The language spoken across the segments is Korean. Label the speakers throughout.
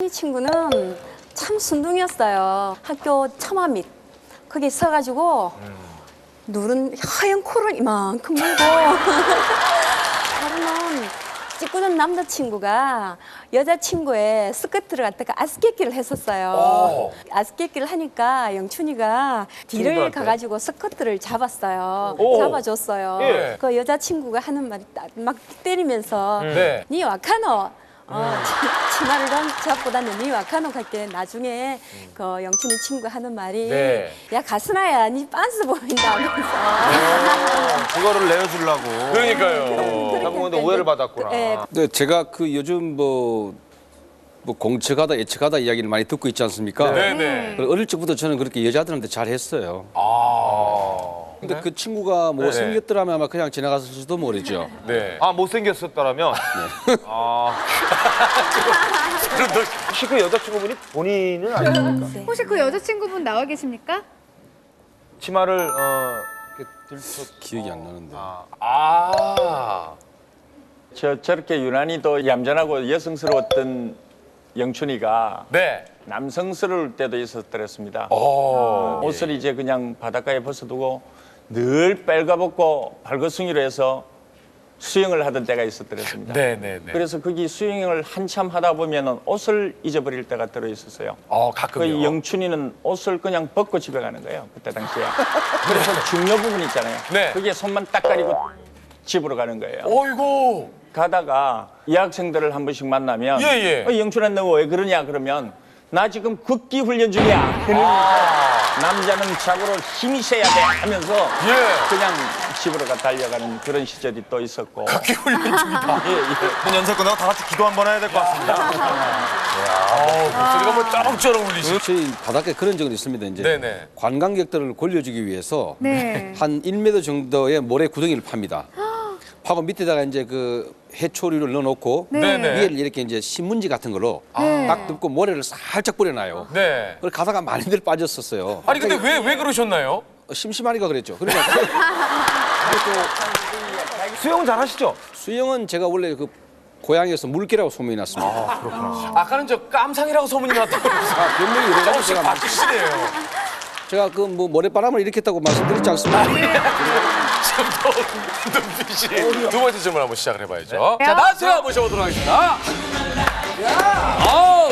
Speaker 1: 이 친구는 참 순둥이였어요. 학교 처마 밑 거기 서가지고 누른 하얀 코를 이만큼 물고 하루는 찌꾸는 남자친구가 여자친구의 스커트를 갖다가 아스케끼를 했었어요.
Speaker 2: 오.
Speaker 1: 아스케끼를 하니까 영춘이가 뒤를
Speaker 2: 친구한테?
Speaker 1: 가가지고 스커트를 잡았어요.
Speaker 2: 오.
Speaker 1: 잡아줬어요.
Speaker 2: 예.
Speaker 1: 그 여자친구가 하는 말이 딱 막 때리면서
Speaker 2: 네.
Speaker 1: 니 와카노 어, 치- 잡고 다니는 니 와카노 할때 나중에 그 영춘이 친구 하는 말이
Speaker 2: 네.
Speaker 1: 야 가스나야 니 빤스 보인다 하면서
Speaker 3: 그거를 내어주려고.
Speaker 2: 그러니까요.
Speaker 3: 한국인데 오해를 받았구나.
Speaker 1: 예,
Speaker 4: 네, 제가 그 요즘 뭐, 뭐 공측하다 예측하다 이야기를 많이 듣고 있지 않습니까?
Speaker 2: 네네.
Speaker 4: 그리고 어릴 적부터 저는 그렇게 여자들한테 잘했어요.
Speaker 2: 아.
Speaker 4: 근데 그 친구가 뭐
Speaker 2: 네.
Speaker 4: 생겼더라면 아마 그냥 지나갔을지도 모르죠.
Speaker 2: 네.
Speaker 3: 아 못생겼었더라면. 아. 혹시 그 여자친구분이 본인은 아닙니까?
Speaker 5: 혹시 그 여자친구분 나와 계십니까?
Speaker 3: 치마를 어 이렇게 들쳐.
Speaker 4: 기억이 안 나는데.
Speaker 2: 아.
Speaker 6: 저 저렇게 유난히 또 얌전하고 여성스러웠던 영춘이가
Speaker 2: 네.
Speaker 6: 남성스러울 때도 있었더랬습니다.
Speaker 2: 어.
Speaker 6: 옷을 이제 그냥 바닷가에 벗어두고 늘 빨가벗고 발거숭이로 해서 수영을 하던 때가 있었더랬습니다.
Speaker 2: 네 네 네.
Speaker 6: 그래서 거기 수영을 한참 하다 보면은 옷을 잊어버릴 때가 들어 있었어요.
Speaker 2: 어,
Speaker 6: 그
Speaker 2: 가끔요.
Speaker 6: 영춘이는 옷을 그냥 벗고 집에 가는 거예요. 그때 당시에. 그래서 중요 부분 있잖아요.
Speaker 2: 네.
Speaker 6: 그게 손만 딱 가리고 집으로 가는 거예요.
Speaker 2: 어이구.
Speaker 6: 가다가 여학생들을 한 번씩 만나면
Speaker 2: 예, 예.
Speaker 6: 어, 영춘아 너왜 그러냐 그러면 나 지금 국기 훈련 중이야. 그러니까 남자는 자고로 힘이 세야 돼 하면서
Speaker 2: 예.
Speaker 6: 그냥 집으로 가 달려가는 그런 시절이 또 있었고.
Speaker 2: 국기 훈련 중이다.
Speaker 6: 예, 예.
Speaker 3: 그 연세 끝나고 다 같이 기도 한번 해야 될 것 같습니다.
Speaker 2: 아우, 목소리가 뭐 쩌렁쩌렁 울리시.
Speaker 4: 저희 바닷가에 그런 적은 있습니다. 이제
Speaker 2: 네네.
Speaker 4: 관광객들을 골려주기 위해서
Speaker 5: 네.
Speaker 4: 한 1m 정도의 모래 구덩이를 팝니다. 파고 밑에다가 이제 그 해초류를 넣어놓고
Speaker 2: 네네.
Speaker 4: 위에를 이렇게 이제 신문지 같은 걸로 딱 덮고 모래를 살짝 뿌려놔요.
Speaker 2: 네.
Speaker 4: 그걸 가다가 많이들 빠졌었어요.
Speaker 2: 아니 근데 왜 왜 그러셨나요?
Speaker 4: 어, 심심하니까 그랬죠. 그러니까
Speaker 3: 수영 잘 하시죠?
Speaker 4: 수영은 제가 원래 그 고향에서 물개라고 소문이 났습니다.
Speaker 2: 아까는 저 깜상이라고 소문이 났다고.
Speaker 4: 아, 변명이 이래가지고
Speaker 2: 조금씩
Speaker 4: 제가, 막-
Speaker 2: 바뀌시네요.
Speaker 4: 제가 그 뭐 모래바람을 일으켰다고 말씀드렸지 않습니까?
Speaker 2: 지금 또 눈빛이. 두 번째 질문 한번 시작을 해봐야죠. 자, 나수야 모셔보도록 하겠습니다. 아우,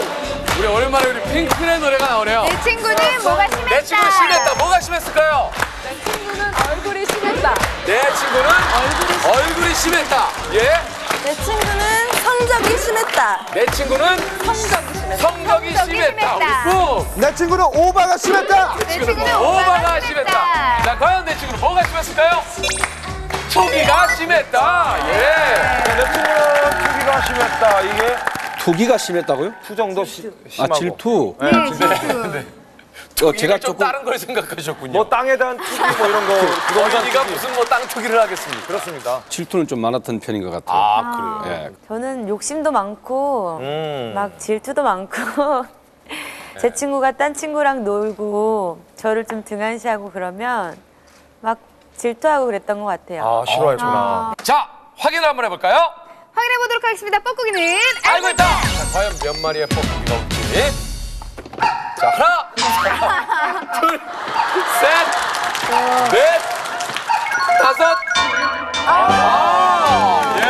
Speaker 2: 우리 오랜만에 우리 핑크의 노래가 나오네요.
Speaker 5: 내 친구는 뭐가 심했다.
Speaker 2: 내 친구는 심했다. 뭐가 심했을까요?
Speaker 1: 친구는 얼굴이 심했다.
Speaker 2: 내 친구는 얼굴이, 심했다. 예.
Speaker 1: 내 친구는 성적이 심했다.
Speaker 2: 내 친구는
Speaker 1: 성적이 심했다.
Speaker 2: 성적이
Speaker 5: 성적이
Speaker 2: 심했다. 뿜.
Speaker 3: 내 친구는 오바가 심했다.
Speaker 5: 내 친구는
Speaker 2: 오바가 심했다. 자, 과연 내 친구는 뭐가 심했을까요? 초기가 심했다. 예.
Speaker 3: 내 친구는 투기가 심했다. 이게
Speaker 4: 투기가 심했다고요?
Speaker 3: 투 정도 시,
Speaker 4: 아
Speaker 3: 심하고.
Speaker 4: 질투.
Speaker 5: 네, 질투.
Speaker 4: 어, 제가
Speaker 2: 좀
Speaker 4: 조금
Speaker 2: 다른 걸 생각하셨군요.
Speaker 3: 뭐 땅에 대한 투기 뭐 이런 거. 부동산
Speaker 2: 어린이가
Speaker 3: 투기.
Speaker 2: 무슨 뭐 땅 투기를 하겠습니까?
Speaker 3: 그렇습니다.
Speaker 4: 질투는 좀 많았던 편인 것 같아요.
Speaker 2: 아, 그래요?
Speaker 4: 예.
Speaker 7: 저는 욕심도 많고
Speaker 3: 음.
Speaker 7: 막 질투도 많고 제 친구가 딴 친구랑 놀고 저를 좀 등한시하고 그러면 막 질투하고 그랬던 것 같아요.
Speaker 3: 아 싫어했구나.
Speaker 2: 자, 확인 을 한번 해볼까요?
Speaker 5: 확인해 보도록 하겠습니다. 뻐꾸기는
Speaker 2: 알고 있다. 자, 과연 몇 마리의 뻐꾸기가 올지. 자, 하나, 둘, 셋, 넷, 다섯. 아, 예.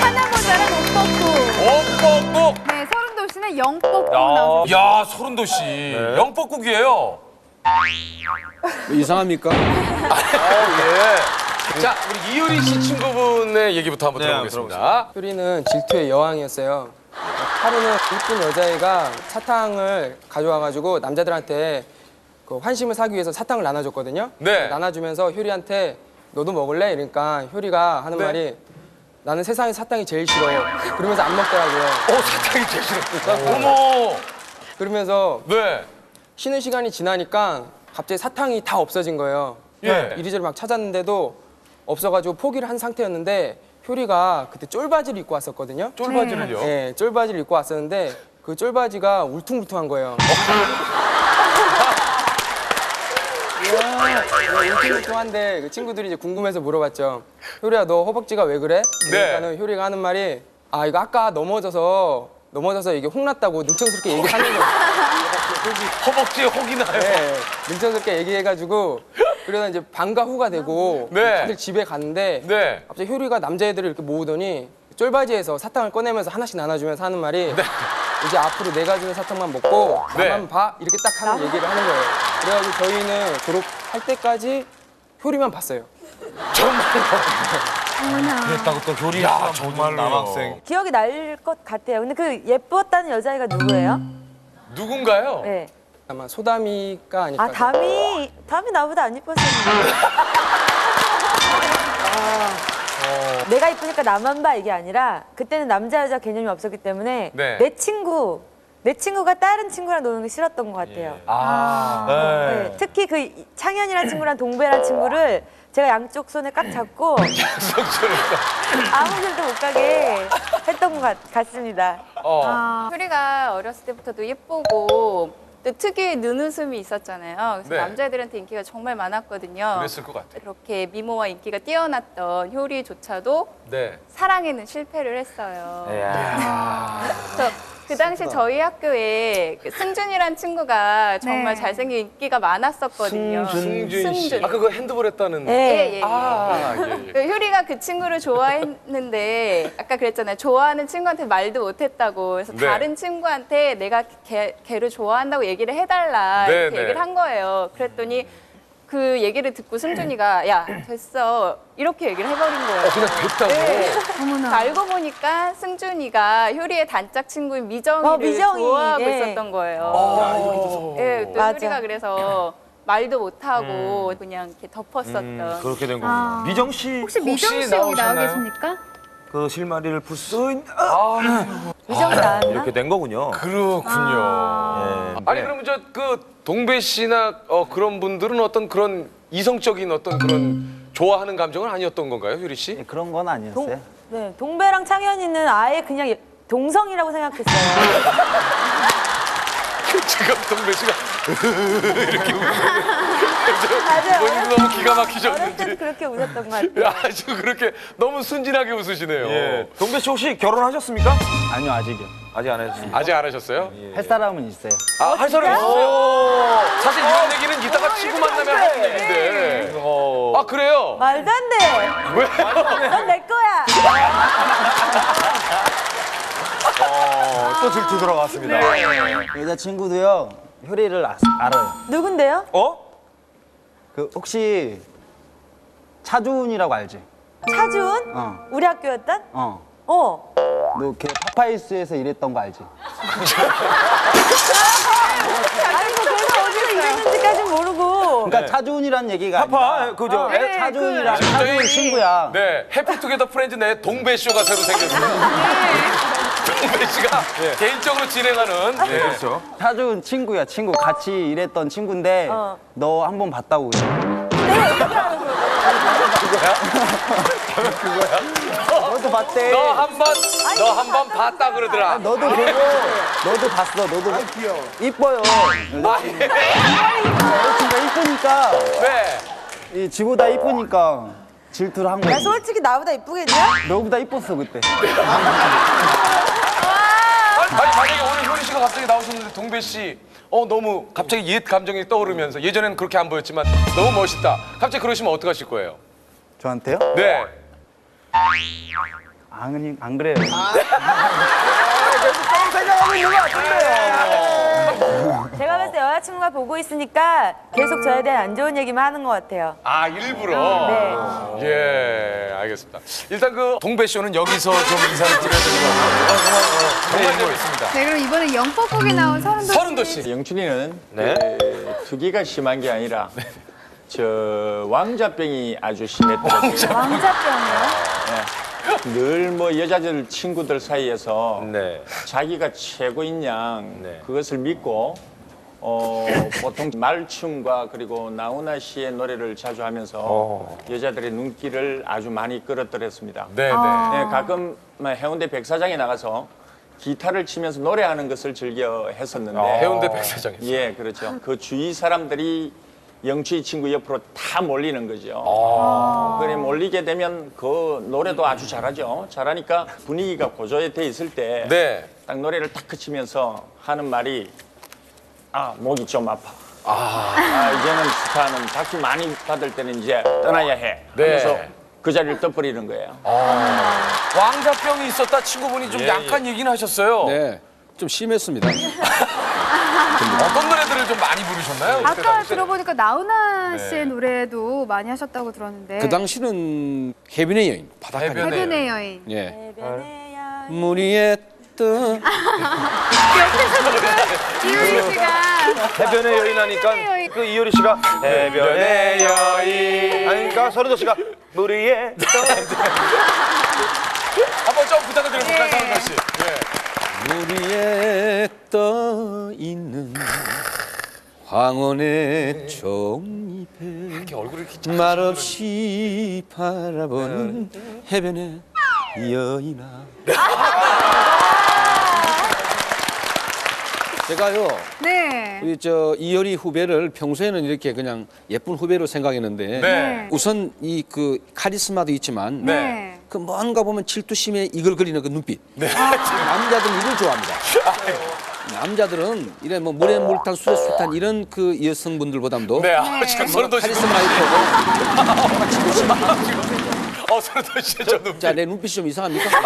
Speaker 5: 하나 모자란 옷 뻐꾸.
Speaker 2: 오뻐꾹.
Speaker 5: 네, 서른도 씨는 영 뻐꾸 나오셨어요.
Speaker 2: 야, 소름도 씨. 영뻐꾹이에요.
Speaker 4: 뭐 이상합니까?
Speaker 2: 자, 우리 이효리 씨 친구분의 얘기부터 한번
Speaker 3: 네,
Speaker 2: 들어보겠습니다.
Speaker 8: 효리는 질투의 여왕이었어요. 하루는 이쁜 여자애가 사탕을 가져와가지고 남자들한테 그 환심을 사기 위해서 사탕을 나눠줬거든요.
Speaker 2: 네.
Speaker 8: 나눠주면서 효리한테 너도 먹을래? 이러니까 효리가 하는
Speaker 2: 네.
Speaker 8: 말이 나는 세상에 사탕이 제일 싫어. 그러면서 안 먹더라고요.
Speaker 2: 어, 사탕이 제일 싫어. 어머.
Speaker 8: 그러면서
Speaker 2: 네.
Speaker 8: 쉬는 시간이 지나니까 갑자기 사탕이 다 없어진 거예요.
Speaker 2: 예.
Speaker 8: 이리저리 막 찾았는데도 없어가지고 포기를 한 상태였는데 효리가 그때 쫄바지를 입고 왔었거든요.
Speaker 2: 쫄바지를요?
Speaker 8: 네, 쫄바지를 입고 왔었는데 그 쫄바지가 울퉁불퉁한 거예요. 울퉁불퉁한데 그 친구들이 이제 궁금해서 물어봤죠. 효리야 너 허벅지가 왜 그래?
Speaker 2: 네.
Speaker 8: 그러니까는 효리가 하는 말이 아 이거 아까 넘어져서 넘어져서 이게 홍났다고 능청스럽게 얘기하는 거예요.
Speaker 2: 허벅지에 혹이 나요.
Speaker 8: 네, 능청스럽게 얘기해가지고 그러다 이제 방과 후가 되고
Speaker 2: 네.
Speaker 8: 다들 집에 갔는데
Speaker 2: 네.
Speaker 8: 갑자기 효리가 남자애들을 이렇게 모으더니 쫄바지에서 사탕을 꺼내면서 하나씩 나눠주면서 하는 말이 이제 앞으로 내가 주는 사탕만 먹고
Speaker 2: 네.
Speaker 8: 나만 봐 이렇게 딱 하는 얘기를 하는 거예요. 그래가지고 저희는 졸업할 때까지 효리만 봤어요.
Speaker 3: 그랬다고 또 교리
Speaker 2: 야, 정말로 남학생.
Speaker 7: 기억이 날 것 같아요. 근데 그 예뻤다는 여자애가 누구예요?
Speaker 2: 누군가요?
Speaker 7: 네.
Speaker 8: 아마 소담이가 아닐까.
Speaker 7: 아 담이 담이 나보다 안 이뻤었는데. 아, 내가 이쁘니까 나만 봐 이게 아니라 그때는 남자 여자 개념이 없었기 때문에
Speaker 2: 네.
Speaker 7: 내 친구 내 친구가 다른 친구랑 노는 게 싫었던 것 같아요.
Speaker 2: 아.
Speaker 7: 네, 특히 그 이- 창현이란 친구랑 동배란 친구를 제가 양쪽 손에 꽉 잡고 아무 길도 못 가게 했던 것 같, 같습니다.
Speaker 2: 어.
Speaker 5: 효리가 어렸을 때부터도 예쁘고 또 특유의 눈웃음이 있었잖아요. 그래서
Speaker 2: 네.
Speaker 5: 남자애들한테 인기가 정말 많았거든요.
Speaker 2: 그랬을 것 같아요.
Speaker 5: 그렇게 미모와 인기가 뛰어났던 효리조차도
Speaker 2: 네.
Speaker 5: 사랑에는 실패를 했어요. 그래서 그 당시 저희 학교에 그 승준이란 친구가 정말 네. 잘생긴 인기가 많았었거든요.
Speaker 2: 승준 씨.
Speaker 5: 승준.
Speaker 2: 아 그거 핸드볼 했다는.
Speaker 5: 예,
Speaker 7: 네.
Speaker 5: 예, 예.
Speaker 2: 아, 예, 예.
Speaker 5: 그 효리가 그 친구를 좋아했는데 아까 그랬잖아요. 좋아하는 친구한테 말도 못했다고. 그래서
Speaker 2: 네.
Speaker 5: 다른 친구한테 내가 걔, 걔를 좋아한다고 얘기를 해달라
Speaker 2: 네,
Speaker 5: 이렇게
Speaker 2: 네.
Speaker 5: 얘기를 한 거예요. 그랬더니 그 얘기를 듣고 승준이가 야 됐어 이렇게 얘기를 해버린 거예요.
Speaker 2: 어, 그냥 됐다고.
Speaker 5: 네. 알고 보니까 승준이가 효리의 단짝 친구인 미정이를
Speaker 7: 어, 미정이.
Speaker 5: 좋아하고
Speaker 7: 네.
Speaker 5: 있었던 거예요.
Speaker 2: 어.
Speaker 5: 예, 또
Speaker 7: 맞아.
Speaker 5: 효리가 그래서 말도 못하고 그냥 이렇게 덮었었던.
Speaker 3: 그렇게 된 거군요. 미정 씨
Speaker 9: 혹시 미정 씨 여기 나와 계십니까?
Speaker 3: 그 실마리를 풀 수 있는
Speaker 7: 미정 나왔나?
Speaker 3: 이렇게 된 거군요.
Speaker 2: 그렇군요.
Speaker 3: 예.
Speaker 2: 아니 그러면 저그 동배 씨나 어, 그런 분들은 어떤 그런 이성적인 어떤 그런 좋아하는 감정은 아니었던 건가요, 효리 씨?
Speaker 10: 네, 그런 건 아니었어요.
Speaker 7: 동, 네, 동배랑 창현이는 아예 그냥 예- 동성이라고 생각했어요.
Speaker 2: 지금 동배 씨가 이렇게
Speaker 7: 맞아요.
Speaker 2: 본인도 너무 기가
Speaker 7: 어렸을 때도
Speaker 2: 막히셨는지
Speaker 7: 그렇게 웃었던 것 같아요.
Speaker 2: 아주 그렇게 너무 순진하게 웃으시네요.
Speaker 3: 예. 동배 씨 혹시 결혼하셨습니까?
Speaker 10: 아니요, 아직이요.
Speaker 3: 아직 안 하셨습니다.
Speaker 2: 아직 안 하셨어요?
Speaker 10: 할 사람은 있어요.
Speaker 2: 아, 할 사람 있어요? 사실 이런 얘기는 이따가 친구 만나면 하는 얘기인데. 아, 그래요?
Speaker 7: 말도 안 돼.
Speaker 2: 왜?
Speaker 7: 넌내 거야.
Speaker 3: 어, 또 질투 들어갔습니다.
Speaker 10: 여자친구도요, 효리를 아, 알아요.
Speaker 7: 누군데요?
Speaker 3: 어?
Speaker 10: 그, 혹시, 차주은이라고 알지?
Speaker 7: 차준?
Speaker 10: 어.
Speaker 7: 우리 학교였던?
Speaker 10: 어.
Speaker 7: 어.
Speaker 10: 너 걔 파파이스에서 일했던 거 알지?
Speaker 7: 아니 뭐 걔가 어디서 일했는지까진 모르고.
Speaker 10: 그러니까 차주은이란 얘기가
Speaker 3: 파파,
Speaker 10: 아니라
Speaker 3: 그죠?
Speaker 10: 애- 차주은이랑
Speaker 2: 지금
Speaker 10: 차주은
Speaker 2: 저희-
Speaker 10: 친구야.
Speaker 2: 네, 해피투게더 프렌즈 내 동배 쇼가 새로 생겼어요. 동배 씨가 개인적으로 진행하는. 네.
Speaker 3: 그렇죠.
Speaker 10: 차주은 친구야, 친구. 같이 일했던 친구인데
Speaker 7: 어.
Speaker 10: 너 한 번 봤다고 그래. 너도 봤대.
Speaker 2: 너 한 번, 너 한 번 봤다 그러더라.
Speaker 10: 너도 보고 너도 봤어. 너도 귀여워. 이뻐요.
Speaker 2: 아, 예.
Speaker 10: 여자친구가 이쁘니까
Speaker 2: 네.
Speaker 10: 이 지보다 이쁘니까 질투를
Speaker 7: 한야
Speaker 10: 거지.
Speaker 7: 솔직히 나보다 이쁘겠냐?
Speaker 10: 너보다 이뻤어 그때.
Speaker 2: 아니, 만약에 오늘 효리 씨가 갑자기 나오셨는데 동배 씨, 어, 너무 갑자기 옛 감정이 떠오르면서 예전에는 그렇게 안 보였지만 너무 멋있다. 갑자기 그러시면 어떡하실 거예요?
Speaker 10: 저한테요?
Speaker 2: 네.
Speaker 10: 안, 안 그래요.
Speaker 7: 제가 봤을 때 여자친구가 보고 있으니까 계속 저에 대한 안 좋은 얘기만 하는 것 같아요.
Speaker 2: 아, 일부러?
Speaker 7: 네.
Speaker 2: 예, 알겠습니다. 일단 그 동배 쇼는 여기서 좀 인사를 드려야 될 것 같아요. 정말 재밌습니다.
Speaker 9: 네, 그럼 이번에 영법국에 나온 서른도
Speaker 2: 서른도 씨.
Speaker 6: 영춘이는
Speaker 3: 네.
Speaker 6: 그 투기가 심한 게 아니라 저 왕자병이 아주 심했더라고요.
Speaker 7: 왕자병이요?
Speaker 6: 늘 뭐 여자들 친구들 사이에서
Speaker 3: 네.
Speaker 6: 자기가 최고인 양
Speaker 3: 네.
Speaker 6: 그것을 믿고 어, 보통 말춤과 그리고 나훈아 씨의 노래를 자주 하면서
Speaker 3: 어.
Speaker 6: 여자들의 눈길을 아주 많이 끌었더랬습니다.
Speaker 2: 네, 네.
Speaker 6: 네, 가끔 뭐 해운대 백사장에 나가서 기타를 치면서 노래하는 것을 즐겨 했었는데
Speaker 2: 해운대 백사장에서.
Speaker 6: 예, 그렇죠. 그 주위 사람들이 영취 친구 옆으로 다 몰리는 거죠.
Speaker 2: 아.
Speaker 6: 그래 몰리게 되면 그 노래도 아주 잘하죠. 잘하니까 분위기가 고조돼 있을 때
Speaker 2: 네.
Speaker 6: 딱 노래를 딱 그치면서 하는 말이 아 목이 좀 아파. 아, 이제는 스타는 다큐 많이 받을 때는 이제 떠나야 해. 하면서
Speaker 2: 네.
Speaker 6: 그 자리를 떠버리는 거예요.
Speaker 2: 왕자병이 있었다 친구분이 좀 약간 얘기는 하셨어요.
Speaker 4: 네, 좀 심했습니다.
Speaker 2: 어떤 노래들을 좀 많이 부르셨나요? 그때
Speaker 9: 아까
Speaker 2: 당시에?
Speaker 9: 들어보니까 나훈아
Speaker 2: 네.
Speaker 9: 씨의 노래도 많이 하셨다고 들었는데.
Speaker 4: 그 당시는 해변의 여인, 바닷가
Speaker 2: 해변의
Speaker 4: 여인.
Speaker 9: 해변의 여인.
Speaker 4: 예. 물 위에 떠.
Speaker 9: 이효리 씨가
Speaker 3: 해변의 여인 하니까
Speaker 9: 여인.
Speaker 3: 그 이효리 씨가 해변의 여인 하니까 서른도 씨가 물 위에
Speaker 2: 한번 좀 부탁드리겠습니다, 서른도 씨. 예.
Speaker 4: 물 위에 떠 있는 황혼의 종잎에
Speaker 2: 이렇게 얼굴이 이렇게
Speaker 4: 말없이 바라보는 해변의 여인아. 제가요,
Speaker 9: 네.
Speaker 4: 우리 저 이효리 후배를 평소에는 이렇게 그냥 예쁜 후배로 생각했는데
Speaker 2: 네.
Speaker 4: 우선 이 그 카리스마도 있지만
Speaker 9: 네.
Speaker 4: 그 뭔가 보면 질투심에 이글거리는 그 눈빛. 남자들은 이걸 좋아합니다. 남자들은 이래 뭐 물에 물탄 술에 술탄 이런 그 여성분들보다도
Speaker 2: 네, 아, 지금 씨.
Speaker 4: 카리스마 있고
Speaker 2: 어, 서른도 씨의 저 눈빛.
Speaker 4: 자 내 눈빛이 좀 이상합니까?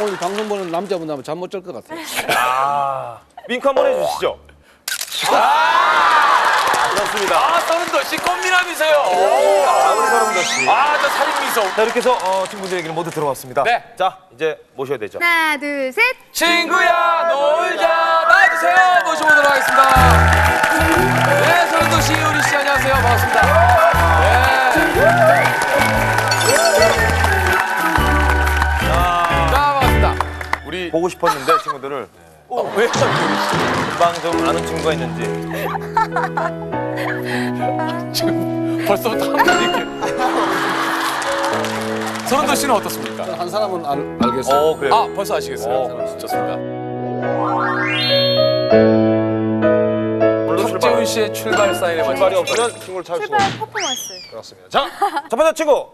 Speaker 4: 오늘 방송 보는 남자분 하면 잠 못 잘 것 같아요.
Speaker 3: 윙크 한번 해주시죠. 그렇습니다.
Speaker 2: 아, 서른도 씨 꽃미남이세요.
Speaker 3: 우리 서른도 씨.
Speaker 2: 아, 저 살인 미소.
Speaker 3: 자 이렇게 해서 어, 친구들 얘기를 모두 들어봤습니다.
Speaker 2: 네.
Speaker 3: 자 이제 모셔야 되죠.
Speaker 9: 하나, 둘, 셋.
Speaker 2: 친구야 놀자 나와주세요 모셔보도록 하겠습니다 네 서른도 씨 우리 씨 안녕하세요 반갑습니다 네. 자 반갑습니다 우리
Speaker 3: 보고 싶었는데 친구들을
Speaker 2: 어, 왜
Speaker 3: 금방 좀 아는 친구가 있는지.
Speaker 2: 벌써부터 한번 이렇게 서른도 씨는 어떻습니까?
Speaker 4: 한 사람은 알, 알겠어요.
Speaker 3: 어 그래요.
Speaker 2: 아 벌써 아시겠어요? 좋습니다
Speaker 3: 물론
Speaker 2: 탁재훈 씨의 출발 사인에
Speaker 3: 출발이
Speaker 2: 맞춰
Speaker 3: 없으면 친구를 찾을 수가
Speaker 9: 출발 퍼포먼스.
Speaker 3: 그렇습니다. 자, 첫 번째 친구.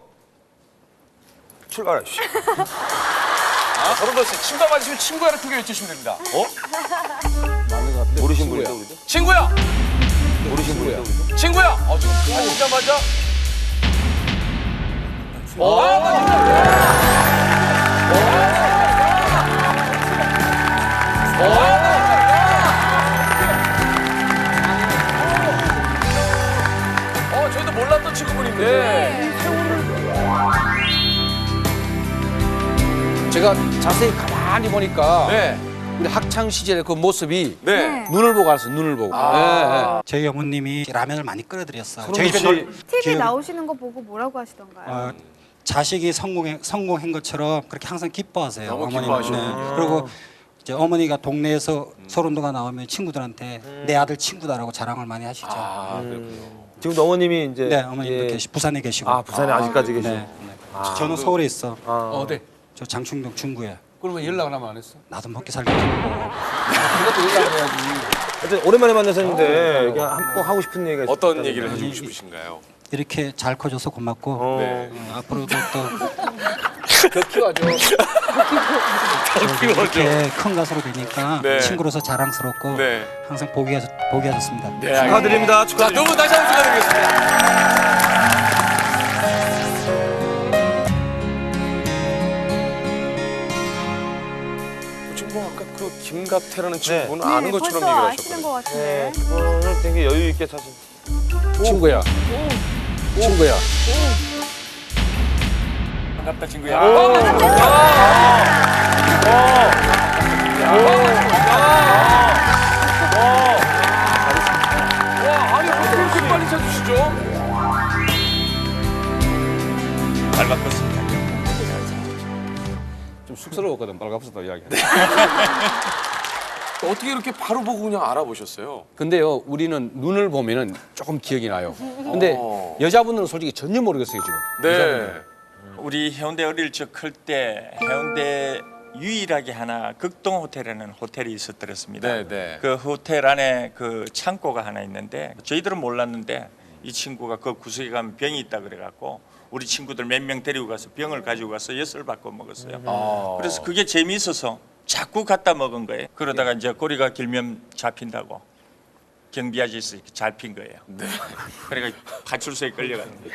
Speaker 2: 아, 서른도 씨 친구가 맞으시면 친구야를 크게 외치시면 됩니다.
Speaker 3: 모르신 분인데. 우리도?
Speaker 2: 친구야
Speaker 3: 모르신 우리도?
Speaker 2: 친구야! 어 지금 하시자마자. 오 맞습니다 어,
Speaker 4: 제가 자세히 가만히 보니까
Speaker 2: 네.
Speaker 4: 우리 학창 시절의 그 모습이
Speaker 2: 네.
Speaker 4: 눈을 보고 알았어요. 눈을 보고. 네, 네.
Speaker 11: 저희 어머님이 라면을 많이 끓여드렸어요.
Speaker 3: 저희 씨
Speaker 9: TV
Speaker 11: 기억이-
Speaker 9: 나오시는 거 보고 뭐라고 하시던가요?
Speaker 11: 어, 자식이 성공해, 성공한 것처럼 그렇게 항상 기뻐하세요. 어머니는.
Speaker 2: 기뻐하시는군요.
Speaker 11: 그리고 이제 어머니가 동네에서 소론도가 나오면 친구들한테 내 아들 친구다라고 자랑을 많이 하시죠.
Speaker 2: 아,
Speaker 3: 지금 어머님이 이제
Speaker 11: 네, 어머님도
Speaker 3: 예,
Speaker 11: 계시, 부산에 계시고.
Speaker 3: 아 부산에 아, 직까지 계시고.
Speaker 11: 네, 네. 저는 서울에 있어.
Speaker 4: 어, 네.
Speaker 11: 저 장충동 중구에.
Speaker 4: 그러면 연락을 하면 안 했어?
Speaker 11: 나도 먹게 살겠지.
Speaker 4: 그것도 연락을 해야지.
Speaker 3: 하여튼 오랜만에 만나셨는데 그냥 한- 꼭 하고 싶은 얘기가
Speaker 2: 어떤
Speaker 3: 있다면.
Speaker 2: 얘기를 해주고 싶으신가요?
Speaker 11: 이렇게 잘 커줘서 고맙고
Speaker 3: 어.
Speaker 2: 네.
Speaker 11: 어, 앞으로도
Speaker 4: 또더 키워줘.
Speaker 11: 이렇게 큰 가수로 되니까
Speaker 2: 네.
Speaker 11: 친구로서 자랑스럽고
Speaker 2: 네.
Speaker 11: 항상 보기, 하셨습니다.
Speaker 2: 네.
Speaker 3: 축하드립니다.
Speaker 2: 자,
Speaker 3: 축하드립니다.
Speaker 2: 두분 다시 한번 축하드리겠습니다. 김갑태라는 친구는 아는 것처럼
Speaker 9: 네, 벌써 아시는
Speaker 2: 얘기하셨거든요.
Speaker 9: 것 같은데.
Speaker 3: 오늘 되게 여유 있게 사실.
Speaker 4: 친구야. 친구야.
Speaker 2: 반갑다 친구야. 와,
Speaker 4: 쑥스러웠거든. 빨갑었다 이야기.
Speaker 2: 어떻게 이렇게 바로 보고 그냥 알아보셨어요?
Speaker 4: 근데요, 우리는 눈을 보면은 조금 기억이 나요. 근데
Speaker 2: 어.
Speaker 4: 여자분들은 솔직히 전혀 모르겠어요 지금.
Speaker 2: 네.
Speaker 6: 우리 해운대 어릴 적 클 때 해운대 유일하게 하나 극동 호텔이라는 호텔이 있었더랬습니다.
Speaker 2: 네, 네.
Speaker 6: 그 호텔 안에 그 창고가 하나 있는데 저희들은 몰랐는데 이 친구가 그 구석에 가면 병이 있다 그래갖고 우리 친구들 몇 명 데리고 가서 병을 가지고 가서 엿을 받고 먹었어요. 그래서 그게 재미있어서 자꾸 갖다 먹은 거예요. 그러다가 이제 꼬리가 길면 잡힌다고 경비 아저씨 잡힌 거예요. 그러니까 파출소에 끌려가는 거예요.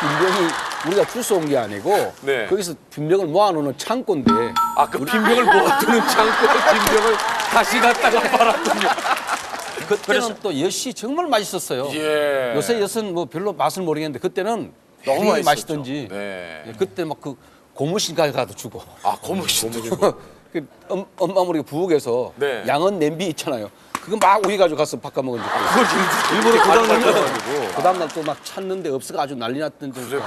Speaker 4: 빈병이 우리가 주워 온게 아니고
Speaker 2: 네.
Speaker 4: 거기서 빈병을 모아놓는 창고인데
Speaker 2: 아그 빈병을 모아두는 창고에 빈병을 다시 갖다가 팔았군요.
Speaker 4: 그때는 또 엿이 정말 맛있었어요.
Speaker 2: 예.
Speaker 4: 요새 엿은 뭐 별로 맛을 모르겠는데 그때는
Speaker 2: 너무 맛있었죠.
Speaker 4: 맛있던지
Speaker 2: 네.
Speaker 4: 예, 그때 막 그 고무신갈 가도 주고
Speaker 2: 아 고무신도
Speaker 4: 그 엄, 엄마 우리가 부엌에서
Speaker 2: 네.
Speaker 4: 양은 냄비 있잖아요. 그거 막 우리 가지고 가서 바꿔 먹은 적도 있어요. 일부러 그 다음날 그 다음날 또 막 찾는데 없어가 아주 난리 났던 적이 있어요.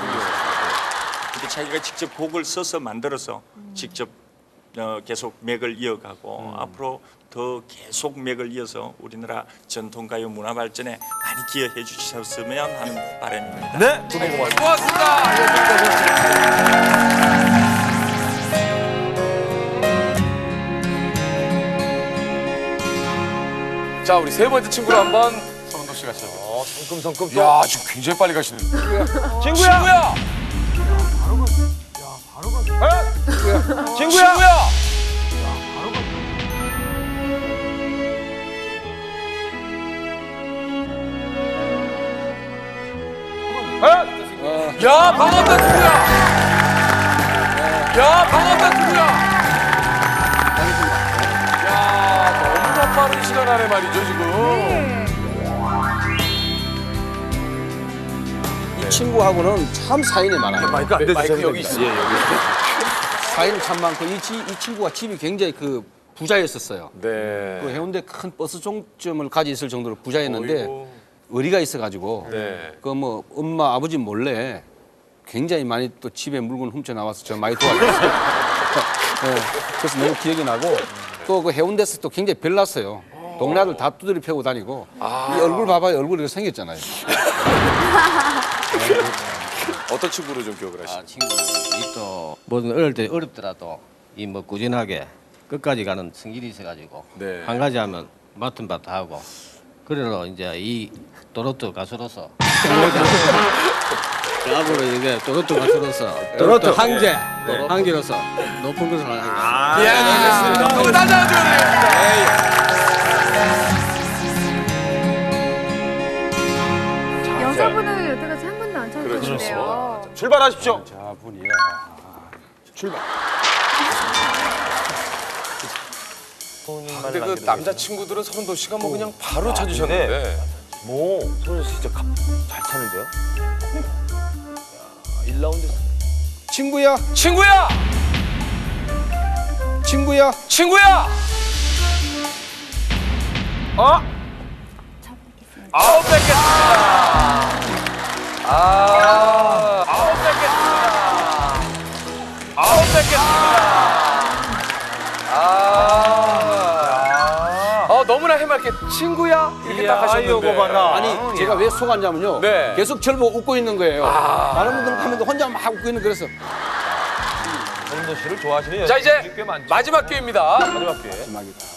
Speaker 6: 근데 자기가 직접 곡을 써서 만들어서 직접 어, 계속 맥을 이어가고 앞으로 더 계속 맥을 이어서 우리나라 전통가요 문화 발전에 많이 기여해 주셨으면 하는 바람입니다.
Speaker 3: 네, 두분 고맙습니다.
Speaker 2: 고맙습니다. 자 우리 세 번째 친구로 한번 서른도 씨가 시작해.
Speaker 3: 어, 성큼 성큼 또.
Speaker 2: 야 지금 굉장히 빨리 가시네.
Speaker 3: 친구야!
Speaker 2: 친구야.
Speaker 3: 친구야!
Speaker 2: 친구야. 야 말이죠 지금.
Speaker 4: 이 친구하고는 참 사인이 많아요.
Speaker 3: 마이크 안 되죠?
Speaker 2: 마이크 여기 있어.
Speaker 4: 사인이 참 많고 이, 지- 이 친구가 집이 굉장히 그 부자였었어요.
Speaker 2: 네.
Speaker 4: 그 해운대 큰 버스 종점을 가지 있을 정도로 부자였는데
Speaker 2: 어이구.
Speaker 4: 의리가 있어가지고
Speaker 2: 네.
Speaker 4: 그 뭐 엄마 아버지 몰래 굉장히 많이 또 집에 물건 훔쳐 나와서 저 많이 도와줬어요. 네, 그래서 너무 기억이 나고 또 그 해운대에서 또 굉장히 별났어요. 동네 아들 다 두드려 패고 다니고 이 얼굴 봐봐요 얼굴이 이렇게 생겼잖아요.
Speaker 2: 어떤 친구로 좀 기억을 하시나요?
Speaker 10: 아, 친구들이 또 뭐든 어릴 때 어렵더라도 이 뭐 꾸준하게 끝까지 가는 성질이 있어가지고
Speaker 2: 네.
Speaker 10: 한 가지 하면 맡은 바 다 하고 그래서 이제 이 도로트 가수로서 앞으로 이게 도로트 가수로서 도로트 황제 네, 황제로서 높은 것을 하는 거.
Speaker 2: 예, 알겠습니다. 한번 드
Speaker 3: 출발하십시오.
Speaker 2: 근데 그 남자 친구들은 서른도 씨가 뭐 그냥 바로 찾으셨는데.
Speaker 3: 뭐, 소연 씨 진짜 감- 잘 차는데요? 1라운드.
Speaker 4: 친구야,
Speaker 2: 친구야,
Speaker 4: 친구야.
Speaker 2: 친구야. 어? 아홉 뵙겠습니다. 아, 아 해맑게 친구야 이렇게 딱 하셨는데.
Speaker 4: 아니 제가 왜 속았냐면요.
Speaker 2: 네.
Speaker 4: 계속 보고 웃고 있는 거예요. 다른 분들 가면 혼자 막 웃고 있는 그래서
Speaker 3: 서른도 씨를 좋아하시는
Speaker 2: 자 이제
Speaker 3: 여자분들이 꽤 많죠.
Speaker 2: 마지막 기회입니다.
Speaker 3: 마지막 기회.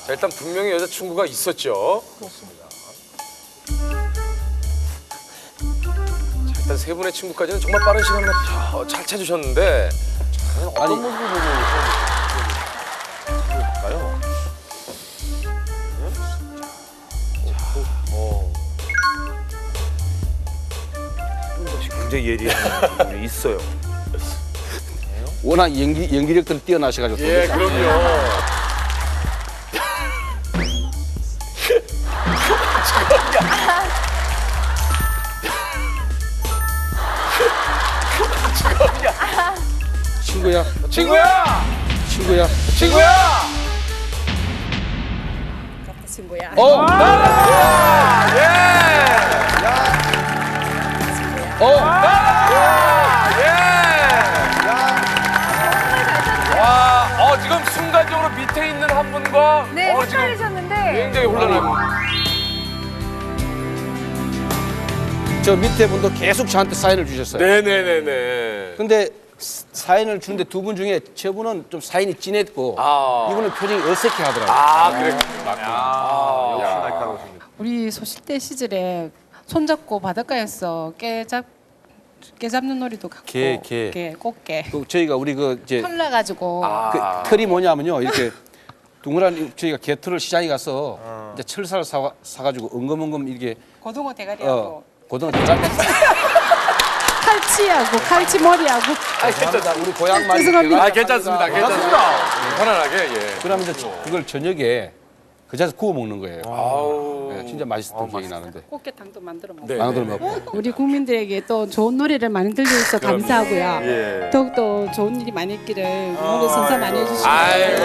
Speaker 2: 자 일단 분명히 여자친구가 있었죠. 그렇습니다. 자 일단 세 분의 친구까지는 정말 빠른 시간 안에 다- 잘 찾으셨는데
Speaker 3: 어떤 모습을 보고 볼까요? 굉장히 예리한 분이 있어요.
Speaker 4: 워낙 연기 연기력들이 뛰어나셔가지고
Speaker 2: 예 그럼요.
Speaker 4: 친구야,
Speaker 2: 친구야
Speaker 4: 친구야.
Speaker 2: 친구야.
Speaker 1: 친구야.
Speaker 4: 어,
Speaker 2: 예.
Speaker 4: 어,
Speaker 9: 헷갈리셨는데.
Speaker 2: 굉장히 혼란합니다.
Speaker 4: 저 밑에 분도 계속 저한테 사인을 주셨어요.
Speaker 2: 네네네네.
Speaker 4: 근데 사인을 주는데 두 분 중에 저분은 좀 사인이 진했고
Speaker 2: 아.
Speaker 4: 이분은 표정이 어색해 하더라고요.
Speaker 2: 아 그래. 아,
Speaker 3: 역시 날카로우십니다.
Speaker 12: 우리 소실 때 시절에 손잡고 바닷가에서 깨 잡는 깨 잡는 놀이도 갖고
Speaker 4: 개, 개.
Speaker 12: 개, 꽃게
Speaker 4: 또 저희가 우리 그 이제
Speaker 12: 털 나가지고
Speaker 4: 그 틀이 뭐냐면요 이렇게 둥그란 저희가 개털을 시장에 가서 이제 철사를 사, 사가지고 엉금엉금 이렇게
Speaker 12: 고등어 대가리하고
Speaker 4: 어 고등어 대가리
Speaker 12: 칼치하고 칼치 머리하고
Speaker 2: 아, 괜찮습니다.
Speaker 4: 우리 고향 말
Speaker 12: 죄송합니다.
Speaker 2: 아, 괜찮습니다. 괜찮습니다. 편안하게, 예.
Speaker 4: 그러면 이제 그걸 저녁에 그 자리에서 구워 먹는 거예요.
Speaker 2: 아우.
Speaker 4: 네, 진짜 맛있었던 기억이 나는데.
Speaker 12: 꽃게탕도 만들어 먹고
Speaker 2: 네.
Speaker 4: 만들 먹고.
Speaker 12: 우리 국민들에게 또 좋은 노래를 많이 들려주셔서 감사하고요.
Speaker 3: 예.
Speaker 12: 더욱더 좋은 일이 많이 있기를 노래 선사 많이 해주시고
Speaker 2: 아이고,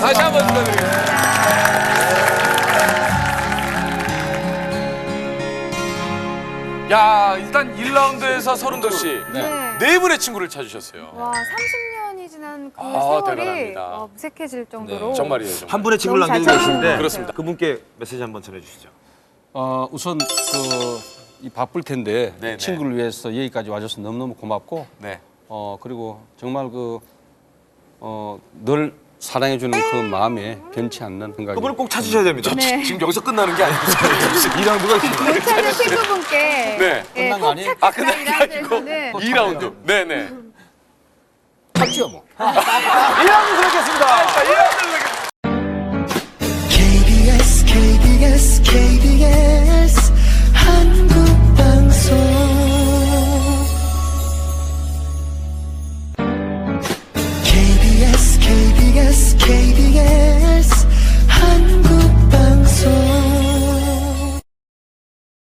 Speaker 2: 다시 한번 축하드리겠습니다. 야, 일단 1라운드에서 서른도 씨.
Speaker 1: 네.
Speaker 2: 네 분의 친구를 찾으셨어요.
Speaker 9: 와 30년이 지난 그
Speaker 2: 아,
Speaker 9: 세월이
Speaker 2: 대단합니다.
Speaker 9: 와, 무색해질 정도로
Speaker 2: 네, 정말이에요. 정말.
Speaker 3: 한 분의 친구를
Speaker 9: 너무
Speaker 3: 남기고
Speaker 9: 잘
Speaker 3: 계신데
Speaker 9: 찾으신 것
Speaker 3: 그렇습니다. 그분께 메시지 한번 전해주시죠.
Speaker 4: 어, 우선 그 이 바쁠 텐데
Speaker 2: 네, 네.
Speaker 4: 친구를 위해서 여기까지 와줘서 너무너무 고맙고
Speaker 2: 네.
Speaker 4: 어 그리고 정말 그 어, 늘 사랑해 주는 그 마음에 변치 않는 생각이
Speaker 3: 그분을 꼭 찾으셔야 됩니다.
Speaker 9: 네.
Speaker 2: 지금 여기서 끝나는 게 아니고.
Speaker 3: 이랑두가 있습니다.
Speaker 9: 못 찾은 친구분께
Speaker 2: 네.
Speaker 9: 예,
Speaker 4: 끝난 거
Speaker 9: 꼭
Speaker 4: 아니에요?
Speaker 2: 아, 끝난 게
Speaker 9: 찾겠다
Speaker 2: 아니고
Speaker 9: 이라운드에서는
Speaker 2: 2라운드. 네네.
Speaker 4: 찾죠 뭐.
Speaker 3: 이랑두 뵙겠습니다.
Speaker 13: KBS KBS KBS